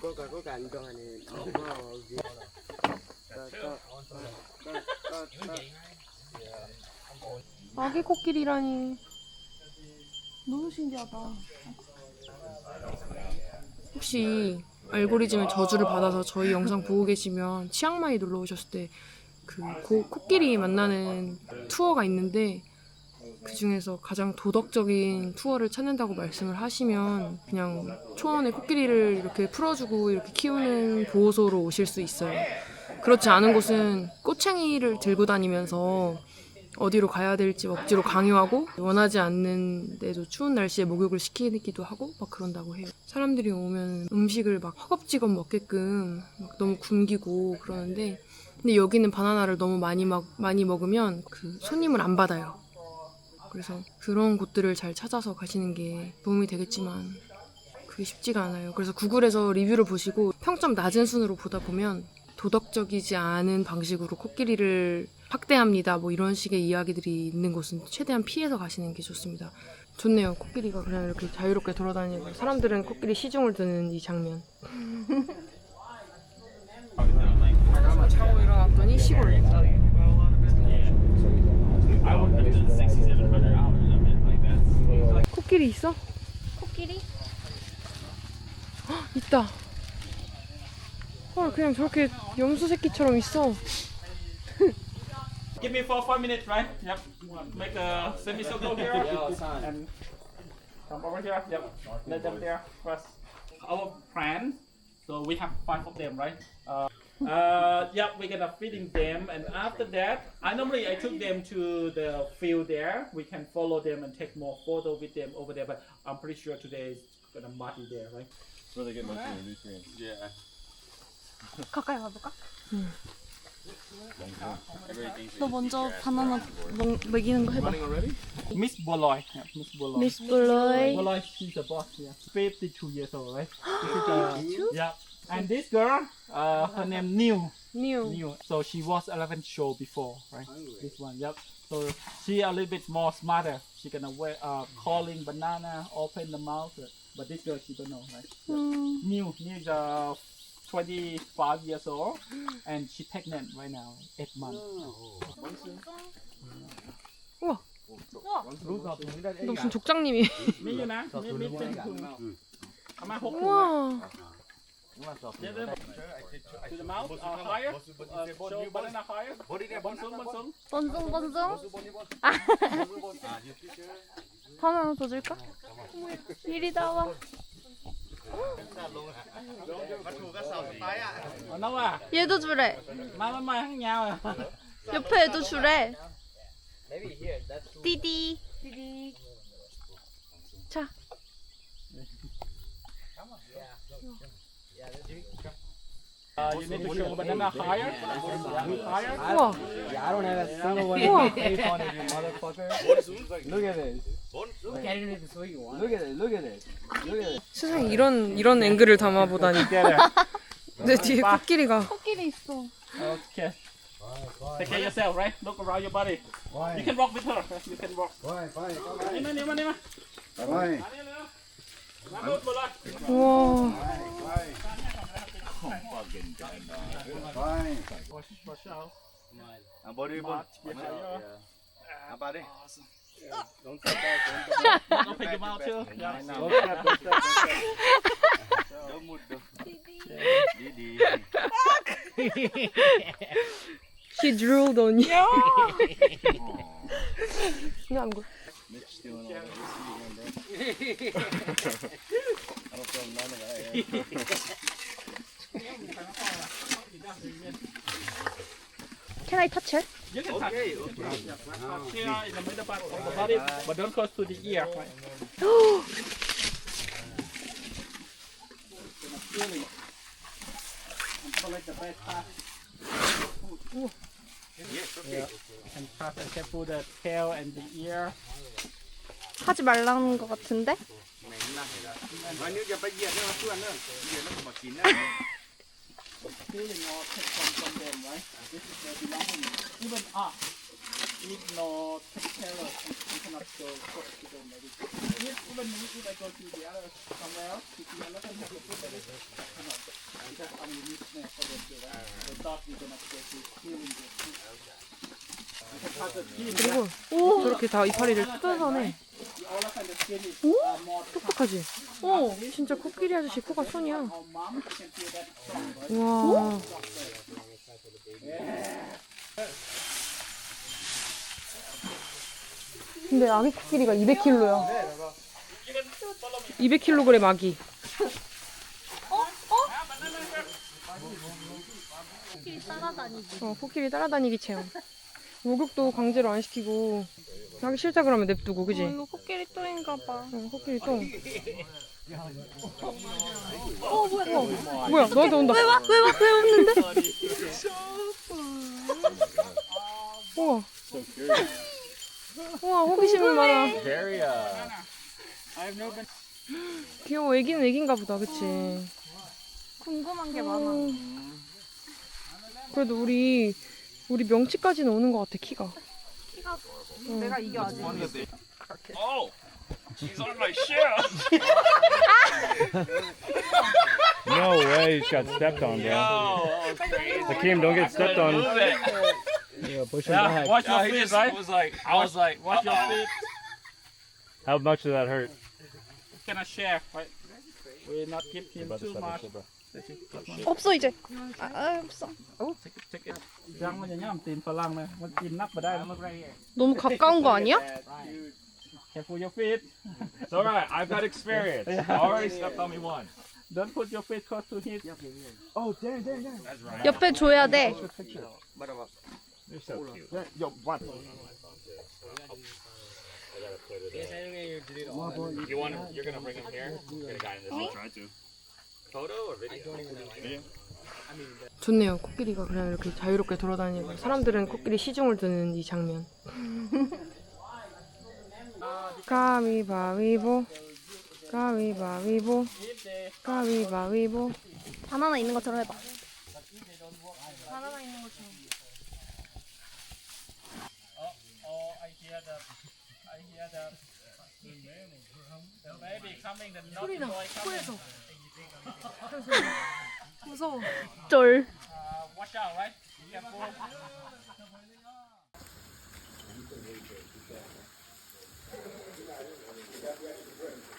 có có có 아기 코끼리라니 너무 신기하다. 혹시 알고리즘의 저주를 받아서 저희 영상 보고 계시면 치앙마이 놀러 오셨을 때 그 코끼리 만나는 투어가 있는데 그 중에서 가장 도덕적인 투어를 찾는다고 말씀을 하시면 그냥 초원에 코끼리를 이렇게 풀어주고 이렇게 키우는 보호소로 오실 수 있어요. 그렇지 않은 곳은 꼬챙이를 들고 다니면서 어디로 가야 될지 억지로 강요하고 원하지 않는데도 추운 날씨에 목욕을 시키기도 하고 막 그런다고 해요. 사람들이 오면 음식을 막 허겁지겁 먹게끔 막 너무 굶기고 그러는데 근데 여기는 바나나를 너무 많이 막 많이 먹으면 그 손님을 안 받아요. 그래서 그런 곳들을 잘 찾아서 가시는 게 도움이 되겠지만 그게 쉽지가 않아요. 그래서 구글에서 리뷰를 보시고 평점 낮은 순으로 보다 보면 도덕적이지 않은 방식으로 코끼리를 학대합니다. 뭐 이런 식의 이야기들이 있는 곳은 최대한 피해서 가시는 게 좋습니다. 좋네요. 코끼리가 그냥 이렇게 자유롭게 돌아다니고 사람들은 코끼리 시중을 드는 이 장면. 자고 일어났더니 시골. 코끼리 있어? 코끼리? 있다. 헐 그냥 저렇게 염소 새끼처럼 있어. Give me four, five minutes, right? Yep. Make a semicircle here. and come over here. Yep. Let them there first. Our plan. So we have five of them, right? Uh, uh, yep, we're gonna feeding them, and after that, I normally I took them to the field there. We can follow them and take more photo with them over there, but I'm pretty sure today is gonna muddy there, right? where they get most of their nutrients. Yeah. 가까이 가볼까? Everything's 너 먼저 바나나 먹, 먹이는 거 해봐. Miss Boloy. Yeah, Miss Boloy. 미스 블로이. Well, like she's a boss, yeah. 52 years old, right? This is, uh, yeah. And this girl, uh, her name New. 뉴. New. So she was 11 show before, right? This one, yep. So she a little bit more smarter. She gonna wear, uh, calling banana, open the mouth. uh, But this girl, she don't know, right? 음, New, New is uh, 25 years old, and she pregnant right now, eight months. 너 무슨 족장님이? Mi như nào? Mi mi trên thường. Ama hốt 우와. To the mouth, uh, higher. Uh, show banana higher. Bắn xuống. 번숭 번숭. 바나나 더 줄까? 이리 나와. Đâu à? 얘도 주래. Nhau à? 옆에 애도 주래. 띠디. 자, Uh, you need to show banana higher. Yeah, higher. 우와. I don't have a single one 우와. motherfucker look at this look at it look at it look at it 세상에 이런 이런 앵글을 담아 보다니. Together. 내 뒤에 코끼리가. 코끼리 있어. Okay. Take care of yourself, right? Look around your body. You can walk with her. You can walk. Fine, fine, Đi mà, đi mà, đi mà. fine. Đi nữa. Làm nốt một lần. 우와. Fine. Watch out. À, body March, body. get your- À, bà đi. Don't pick him out too. Yeah. Don't move, don't. Đi, đi. He drooled on you. No, I'm good. Mitch doing all this eating and that. I don't feel none of that. Can I touch it? You can touch. Here in the middle part of the body, but don't close to the ear. Right? Best part. Yeah. And pass and careful the tail and the ear. 하지 말라는 것 같은데? Feeling or take from, from them, right? This is the belonging. Even eat no terror. You cannot go close to them this. If, even if I go to the other somewhere else, if you let them have the food like this, I cannot. Because I'm unique snake for them to that. The dog you cannot go to healing the can the skin. 그리고 저렇게 다 이파리를 뜯어서네. The uh, tough. 똑똑하지? 어, 진짜 코끼리 아저씨 코가 손이야. 와. 근데 아기 코끼리가 200kg야. 200kg 아기. 코끼리 따라다니기. 어, 코끼리 따라다니기 체험. 목욕도 강제로 안 시키고 하기 싫다 그러면 냅두고 그지? 어, 이거 코끼리 똥인가 봐. 어, 코끼리 똥. 어, 뭐야? 뭐야 너한테 온다. 왜 와? 왜 와? 왜 없는데? 우와. 우와 호기심이 많아. 귀여워 애기는 애긴가 보다 그치? 궁금한 게 많아. 음. 그래도 우리 우리 명치까지는 오는 것 같아 키가. 키가 내가 이겨야지. Oh, she's on my shell. No way, he got stepped on, bro. Oh, crazy. Hakeem, don't get stepped on. Move it. Yeah, push him Yeah, back. watch Oh, your he feet, just right? was like, I was like, Watch your uh-oh. feet. How much did that hurt? Cannot share, right? We not give him About to too step much. it, bro. 없어 이 Careful your feet. It's all right. I've got experience. I already stepped on me once. Don't put your feet close to his. That's right. 옆에 줘야 돼. You're so cute. You want? to You're gonna bring him here. Get a guy in this. Try to. Photo or video? 좋네요 코끼리가 그냥 이렇게 자유롭게 돌아다니고 사람들은 코끼리 시중을 드는 이 장면. 가위바위보 가위바위보 가위바위보 바나나 있는 것처럼 해봐. 바나나 있는 것처럼. Oh, boy coming. 무서워. 쫄. Uh, watch out, right? Careful.